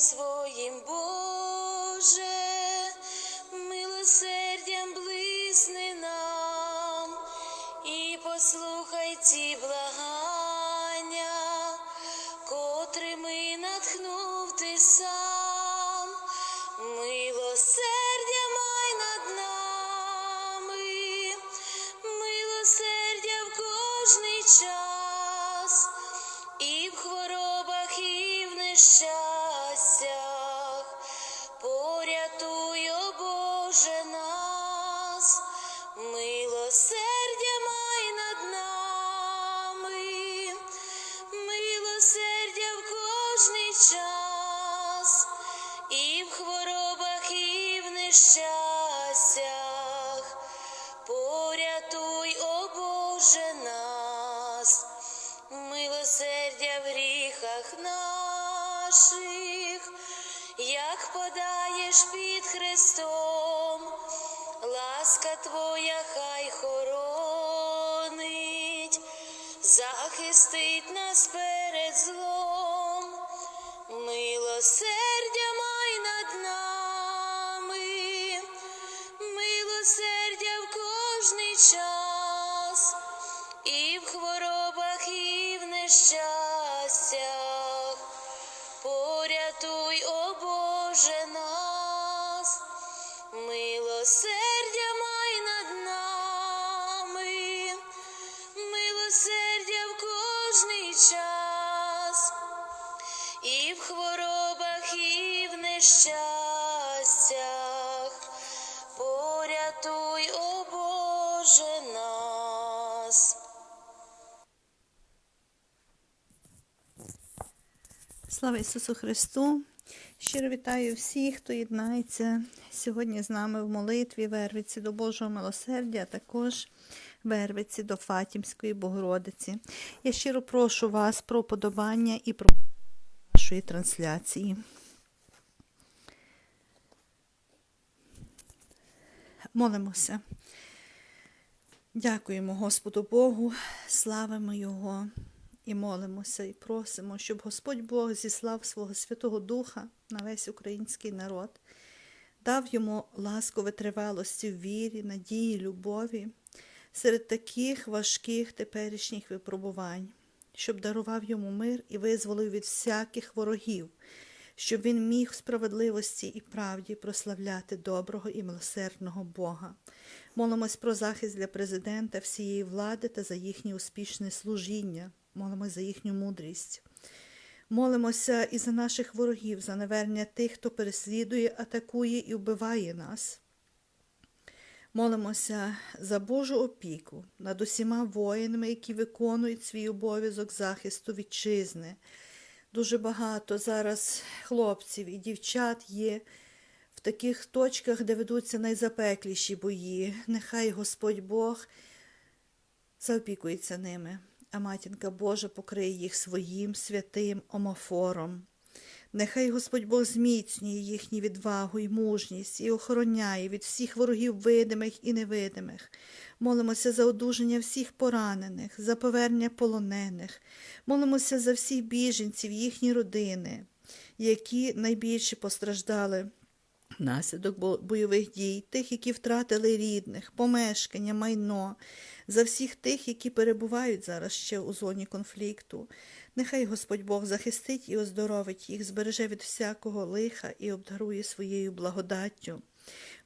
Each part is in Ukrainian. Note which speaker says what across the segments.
Speaker 1: своїм, Боже, милосердям блисни нам. І послухай ці благання, і нещастях. Порятуй, о Боже нас, милосердя в гріхах наших, як подаєш під Христом, ласка Твоя хай хоронить, захистить нас перед злом, милосердя і в хворобах, і в нещастях. Порятуй, о Боже нас.
Speaker 2: Слава Ісусу Христу! Щиро вітаю всіх, хто єднається сьогодні з нами в молитві, вервиці до Божого милосердя, а також вервиці до Фатімської Богородиці. Я щиро прошу вас про подобання і про нашої трансляції. Молимося. Дякуємо Господу Богу, славимо Його і молимося, і просимо, щоб Господь Бог зіслав свого Святого Духа на весь український народ, дав йому ласку витривалості в вірі, надії, любові серед таких важких теперішніх випробувань, щоб дарував йому мир і визволив від всяких ворогів, щоб він міг в справедливості і правді прославляти доброго і милосердного Бога. Молимось про захист для президента, всієї влади та за їхнє успішне служіння. Молимось за їхню мудрість. Молимося і за наших ворогів, за навернення тих, хто переслідує, атакує і вбиває нас. Молимося за Божу опіку над усіма воїнами, які виконують свій обов'язок захисту вітчизни. Дуже багато зараз хлопців і дівчат є в таких точках, де ведуться найзапекліші бої. Нехай Господь Бог заопікується ними, а матінка Божа покриє їх своїм святим омофором. Нехай Господь Бог зміцнює їхню відвагу і мужність і охороняє від всіх ворогів видимих і невидимих. Молимося за одужання всіх поранених, за повернення полонених. Молимося за всіх біженців, їхні родини, які найбільше постраждали внаслідок бойових дій, тих, які втратили рідних, помешкання, майно, за всіх тих, які перебувають зараз ще у зоні конфлікту. Нехай Господь Бог захистить і оздоровить їх, збереже від всякого лиха і обдарує своєю благодаттю.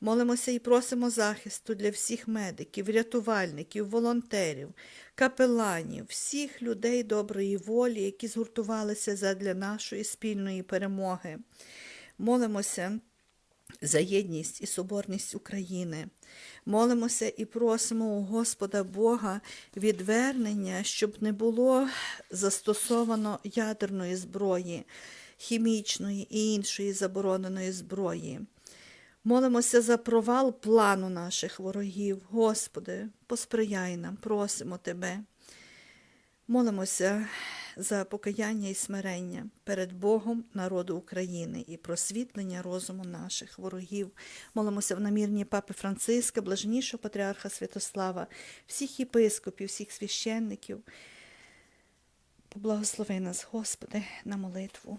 Speaker 2: Молимося і просимо захисту для всіх медиків, рятувальників, волонтерів, капеланів, всіх людей доброї волі, які згуртувалися задля нашої спільної перемоги. Молимося за єдність і соборність України. Молимося і просимо у Господа Бога відвернення, щоб не було застосовано ядерної зброї, хімічної і іншої забороненої зброї. Молимося за провал плану наших ворогів. Господи, посприяй нам, просимо Тебе. Молимося за покаяння і смирення перед Богом народу України і просвітлення розуму наших ворогів. Молимося в намірні папи Франциска, блаженнішого патріарха Святослава, всіх єпископів, всіх священників. Поблагослови нас, Господи, на молитву.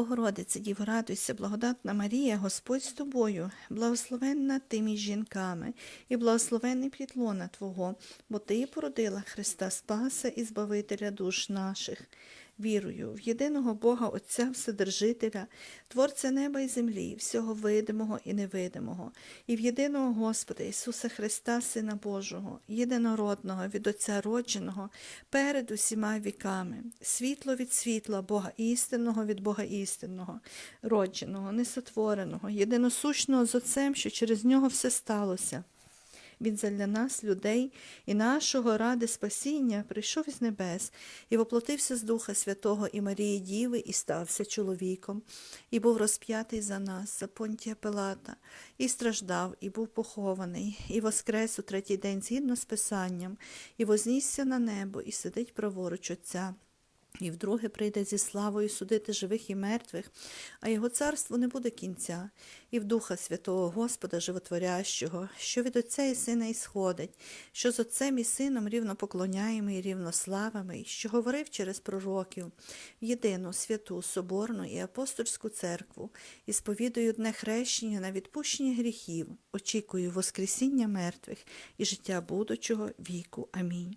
Speaker 2: Богородице, Діво, радуйся, благодатна Марія, Господь з тобою, благословенна ти між жінками, і благословенний плітлона Твого, бо Ти породила Христа Спаса і Збавителя душ наших. Вірую в єдиного Бога Отця Вседержителя, Творця неба і землі, всього видимого і невидимого, і в єдиного Господа Ісуса Христа, Сина Божого, єдинородного від Отця родженого, перед усіма віками, світло від світла, Бога істинного від Бога істинного, родженого, несотвореного, єдиносущного з Отцем, що через нього все сталося. Він задля нас, людей, і нашого ради спасіння прийшов із небес і воплотився з Духа Святого і Марії Діви, і стався чоловіком, і був розп'ятий за нас, за понтія Пилата, і страждав, і був похований, і воскрес у третій день згідно з Писанням, і вознісся на небо, і сидить праворуч Отця. І вдруге прийде зі славою судити живих і мертвих, а його царству не буде кінця, і в Духа Святого Господа Животворящого, що від Отця і Сина ісходить, що з Отцем і Сином рівно поклоняємо і рівно славами, що говорив через пророків, єдину святу, соборну і апостольську церкву, і сповідую одне хрещення на відпущення гріхів, очікую Воскресіння мертвих і життя будучого віку. Амінь.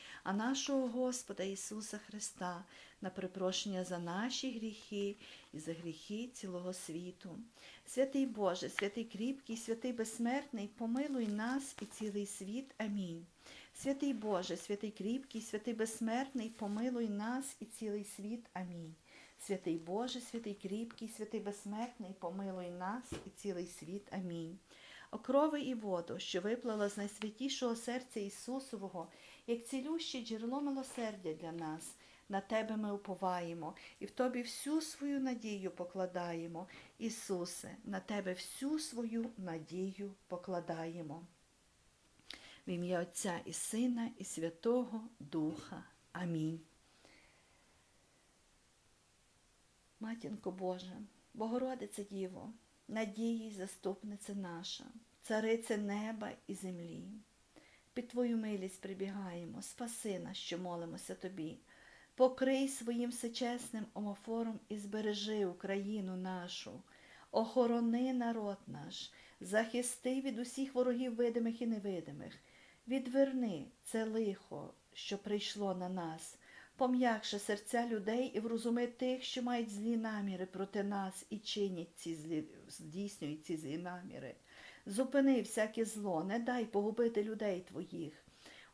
Speaker 2: а нашого Господа Ісуса Христа, на припрошення за наші гріхи і за гріхи цілого світу. Святий Боже, святий кріпкий, святий безсмертний, помилуй нас і цілий світ. Амінь. Святий Боже, святий кріпкий, святий безсмертний, помилуй нас і цілий світ. Амінь. Святий Боже, святий кріпкий, святий безсмертний, помилуй нас і цілий світ. Амінь. О крови і воду, що виплала з найсвятішого серця Ісусового, як цілюще джерело милосердя для нас. На Тебе ми уповаємо і в Тобі всю свою надію покладаємо. Ісусе, на Тебе всю свою надію покладаємо. В ім'я Отця і Сина, і Святого Духа. Амінь. Матінко Божа, Богородице Діво, надії заступниця наша, царице неба і землі. Під Твою милість прибігаємо, спаси нас, що молимося Тобі. Покрий своїм всечесним омофором і збережи Україну нашу, охорони народ наш, захисти від усіх ворогів видимих і невидимих, відверни це лихо, що прийшло на нас, пом'якши серця людей і врозуми тих, що мають злі наміри проти нас і чинять ці злі, здійснюють ці злі наміри. Зупини всяке зло, не дай погубити людей твоїх.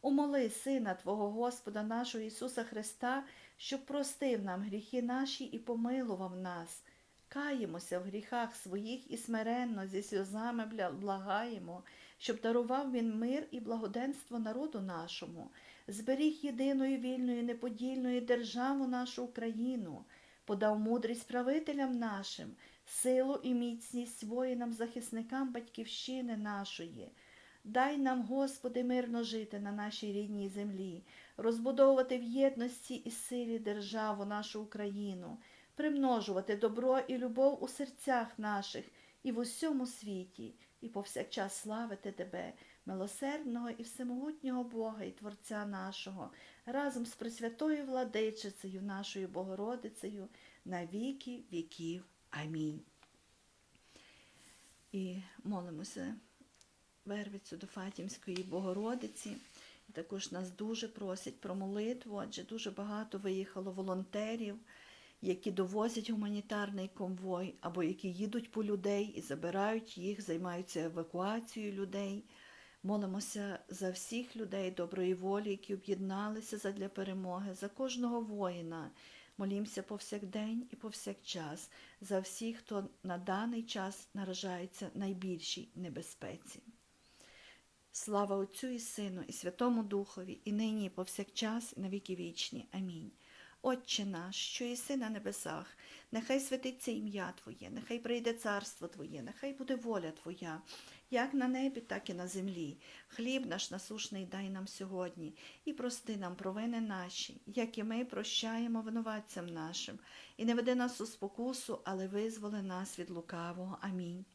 Speaker 2: Умоли Сина Твого Господа нашого Ісуса Христа, щоб простив нам гріхи наші і помилував нас. Каємося в гріхах своїх і смиренно зі сльозами благаємо, щоб дарував Він мир і благоденство народу нашому, зберіг єдиною вільною неподільною державу нашу Україну, подав мудрість правителям нашим, силу і міцність воїнам, захисникам батьківщини нашої. Дай нам, Господи, мирно жити на нашій рідній землі, розбудовувати в єдності і силі державу нашу Україну, примножувати добро і любов у серцях наших і в усьому світі, і повсякчас славити Тебе, милосердного і всемогутнього Бога і Творця нашого, разом з Пресвятою Владичицею, нашою Богородицею, на віки віків. Амінь. І молимося Вервицю до Фатімської Богородиці. Також нас дуже просять про молитву, адже дуже багато виїхало волонтерів, які довозять гуманітарний конвой, або які їдуть по людей і забирають їх, займаються евакуацією людей. Молимося за всіх людей доброї волі, які об'єдналися задля перемоги, за кожного воїна. Молімося повсякдень і повсякчас, за всіх, хто на даний час наражається найбільшій небезпеці. Слава Отцю і Сину, і Святому Духові, і нині, і повсякчас, і на віки вічні. Амінь. Отче наш, що єси на небесах, нехай святиться ім'я Твоє, нехай прийде царство Твоє, нехай буде воля Твоя, як на небі, так і на землі. Хліб наш насушний дай нам сьогодні, і прости нам провини наші, як і ми прощаємо винуватцям нашим, і не веди нас у спокусу, але визволи нас від лукавого. Амінь.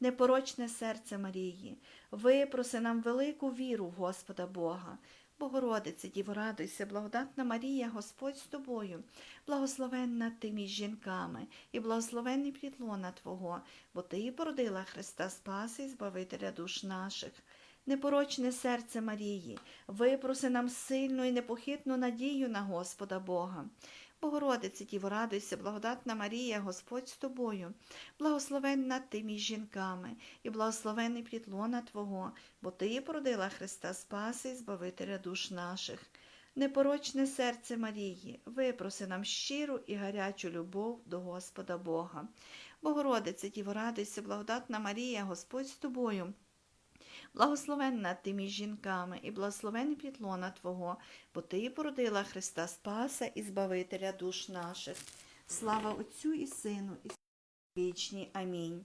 Speaker 2: Непорочне серце Марії, випроси нам велику віру в Господа Бога. Богородице, Діво, радуйся, благодатна Марія, Господь з тобою, благословенна ти між жінками, і благословенний плідлона Твого, бо ти породила Христа Спаси і Збавителя душ наших. Непорочне серце Марії, випроси нам сильну і непохитну надію на Господа Бога. Богородице, Діво, радуйся, благодатна Марія, Господь з тобою, благословенна ти між жінками, і благословений плід лона Твого, бо ти породила Христа Спаси і Збавителя душ наших. Непорочне серце Марії, випроси нам щиру і гарячу любов до Господа Бога. Богородице, Діво, радуйся, благодатна Марія, Господь з тобою. Благословенна ти між жінками, і благословений підлона Твого, бо ти породила Христа Спаса і Збавителя душ наших. Слава Отцю і Сину, і вічні. Амінь.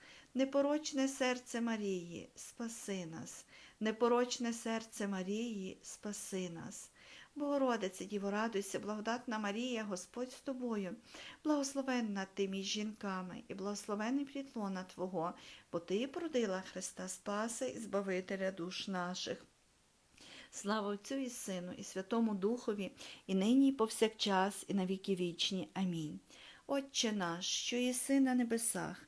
Speaker 2: Непорочне серце Марії, спаси нас, непорочне серце Марії, спаси нас. Богородице, Діво, радуйся, благодатна Марія, Господь з тобою, благословенна ти між жінками, і благословений плід лона Твого, бо ти породила Христа Спаси і Збавителя душ наших. Слава Отцю і Сину, і Святому Духові, і нині, і повсякчас, і на віки вічні. Амінь. Отче наш, що єси на небесах,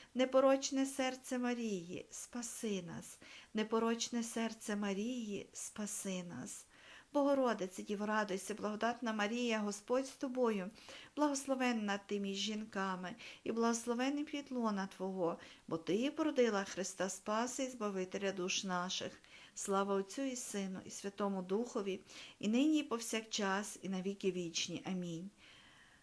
Speaker 2: непорочне серце Марії, спаси нас, непорочне серце Марії, спаси нас. Богородице, Діво, радуйся, благодатна Марія, Господь з тобою, благословенна ти між жінками, і благословений плід лона Твого, бо ти породила Христа Спаси і Збавителя душ наших. Слава Отцю і Сину, і Святому Духові, і нині, і повсякчас, і на віки вічні. Амінь.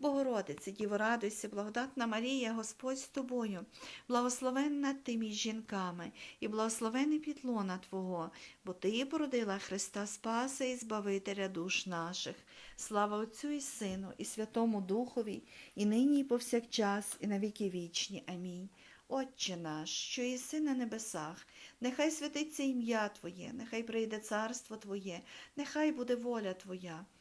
Speaker 2: Богородице, Діво, радуйся, благодатна Марія, Господь з тобою, благословенна ти між жінками, і благословений підлона Твого, бо Ти породила Христа Спаса і Збавителя душ наших. Слава Отцю і Сину, і Святому Духові, і нині, і повсякчас, і на віки вічні. Амінь. Отче наш, що єси на небесах, нехай святиться ім'я Твоє, нехай прийде царство Твоє, нехай буде воля Твоя,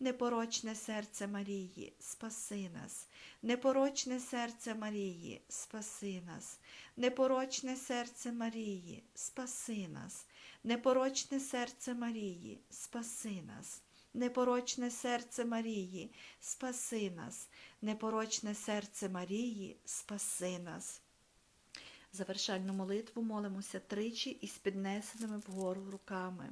Speaker 2: непорочне серце Марії, спаси нас, непорочне серце Марії, спаси нас, непорочне серце Марії, спаси нас, непорочне серце Марії, спаси нас. Непорочне серце Марії, спаси нас, непорочне серце Марії, спаси нас. Завершальну молитву молимося тричі із піднесеними вгору руками.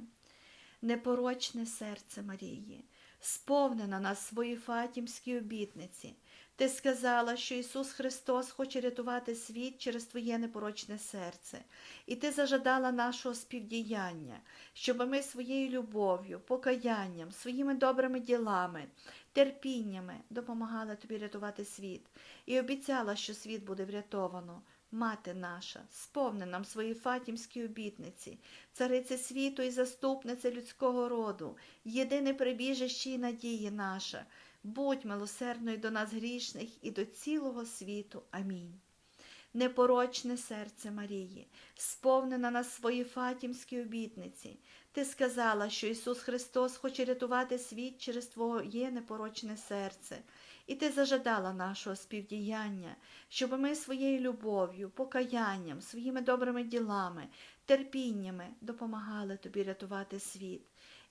Speaker 2: Непорочне серце Марії, сповнена нас свої фатімські обітниці. Ти сказала, що Ісус Христос хоче рятувати світ через Твоє непорочне серце, і Ти зажадала нашого співдіяння, щоб ми своєю любов'ю, покаянням, своїми добрими ділами, терпіннями допомагали Тобі рятувати світ, і обіцяла, що світ буде врятовано. Мати наша, сповни нам свої фатімські обітниці, царице світу і заступниця людського роду, єдине прибіжище і надії наша. Будь милосердною до нас грішних і до цілого світу. Амінь. Непорочне серце Марії, сповнена на свої фатімські обітниці. Ти сказала, що Ісус Христос хоче рятувати світ через Твоє непорочне серце, і ти зажадала нашого співдіяння, щоб ми своєю любов'ю, покаянням, своїми добрими ділами, терпіннями допомагали тобі рятувати світ,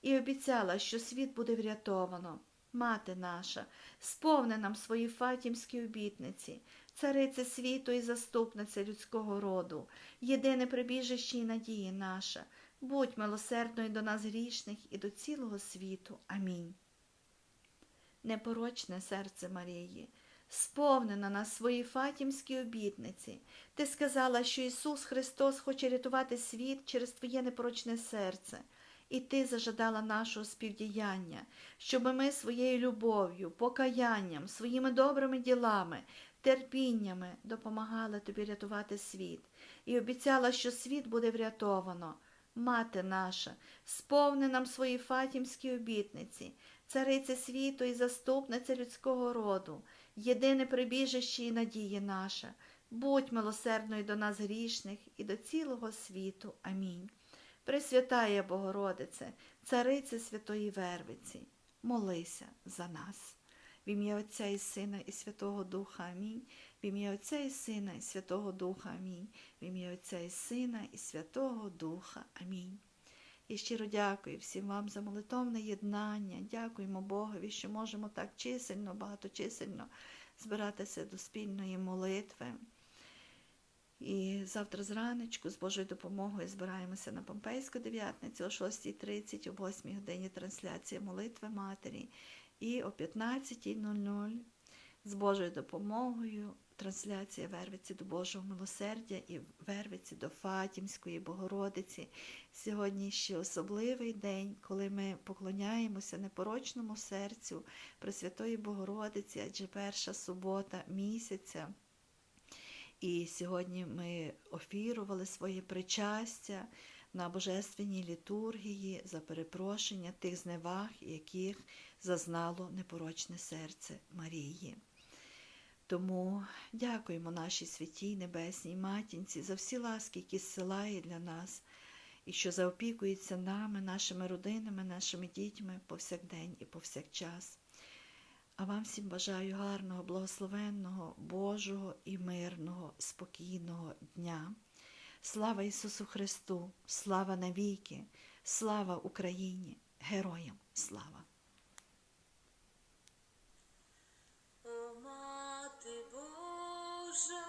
Speaker 2: і обіцяла, що світ буде врятовано. Мати наша, сповни нам свої фатімські обітниці, царице світу і заступниця людського роду, єдине прибіжище і надії наша, будь милосердною до нас грішних і до цілого світу. Амінь. Непорочне серце Марії, сповнена нас свої фатімські обітниці. Ти сказала, що Ісус Христос хоче рятувати світ через Твоє непорочне серце. І ти зажадала нашого співдіяння, щоб ми своєю любов'ю, покаянням, своїми добрими ділами, терпіннями допомагали тобі рятувати світ, і обіцяла, що світ буде врятовано. Мати наша, сповни нам свої фатімські обітниці, цариця світу і заступниця людського роду, єдине прибіжище і надія наша. Будь милосердною до нас грішних і до цілого світу. Амінь. Пресвятая Богородице, царице Святої Вервиці, молися за нас. В ім'я Отця і Сина і Святого Духа Амінь. В ім'я Отця і Сина і Святого Духа Амінь. В ім'я Отця і Сина і Святого Духа Амінь. І щиро дякую всім вам за молитовне єднання. Дякуємо Богові, що можемо так чисельно, багаточисельно збиратися до спільної молитви. І завтра зранечку з Божою допомогою збираємося на Помпейську дев'ятницю о 6.30, о 8 годині трансляція молитви Матері. І о 15.00 з Божою допомогою трансляція Вервиці до Божого милосердя і Вервиці до Фатімської Богородиці. Сьогодні ще особливий день, коли ми поклоняємося непорочному серцю Пресвятої Богородиці, адже перша субота місяця. І сьогодні ми офірували своє причастя на божественній літургії за перепрошення тих зневаг, яких зазнало непорочне серце Марії. Тому дякуємо нашій святій Небесній Матінці за всі ласки, які зсилає для нас, і що заопікується нами, нашими родинами, нашими дітьми повсякдень і повсякчас. А вам всім бажаю гарного, благословенного, Божого і мирного, спокійного дня. Слава Ісусу Христу, слава навіки, слава Україні, героям слава!
Speaker 1: О, мати Божа,